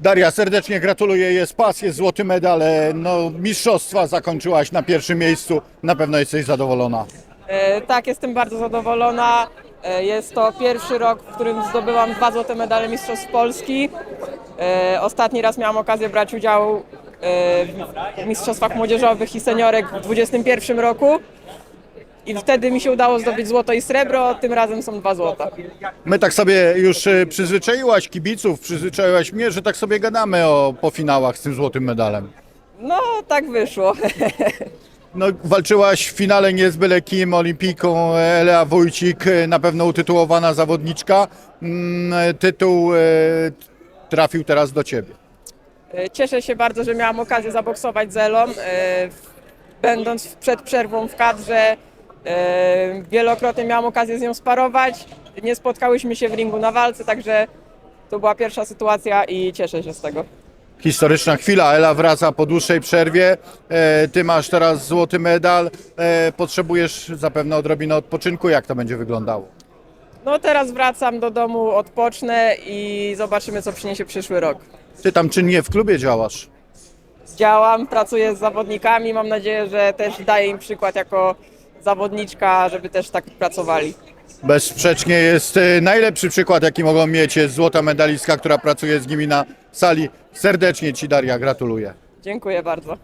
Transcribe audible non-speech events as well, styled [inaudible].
Daria, serdecznie gratuluję, jest pas, jest złoty medal, e, no mistrzostwa zakończyłaś na pierwszym miejscu, na pewno jesteś zadowolona. E, Tak, jestem bardzo zadowolona. E, Jest to pierwszy rok, w którym zdobyłam dwa złote medale Mistrzostw Polski. E, Ostatni raz miałam okazję brać udział e, w Mistrzostwach Młodzieżowych i Seniorek w 2021 roku. I wtedy mi się udało zdobyć złoto i srebro, tym razem są dwa złota. My tak sobie już e, przyzwyczaiłaś kibiców, przyzwyczaiłaś mnie, że tak sobie gadamy o, po finałach z tym złotym medalem. No, tak wyszło. [laughs] No, walczyłaś w finale nie z byle kim, Olimpiką, Elea Wójcik, e, na pewno utytułowana zawodniczka. Mm, Tytuł e, trafił teraz do Ciebie. E, Cieszę się bardzo, że miałam okazję zaboksować z Elą. E, w- Będąc w- przed przerwą w kadrze, wielokrotnie miałam okazję z nią sparować. Nie spotkałyśmy się w ringu na walce, także to była pierwsza sytuacja i cieszę się z tego. Historyczna chwila, Ela wraca po dłuższej przerwie, e, Ty masz teraz złoty medal, e, potrzebujesz zapewne odrobinę odpoczynku, jak to będzie wyglądało? No teraz wracam do domu, odpocznę i zobaczymy, co przyniesie przyszły rok. Ty tam czynnie w klubie działasz. Działam, pracuję z zawodnikami, mam nadzieję, że też daję im przykład jako zawodniczka, żeby też tak pracowali. Bezsprzecznie jest e, najlepszy przykład, jaki mogą mieć, jest złota medalistka, która pracuje z nimi na sali. Serdecznie Ci Daria, gratuluję. Dziękuję bardzo.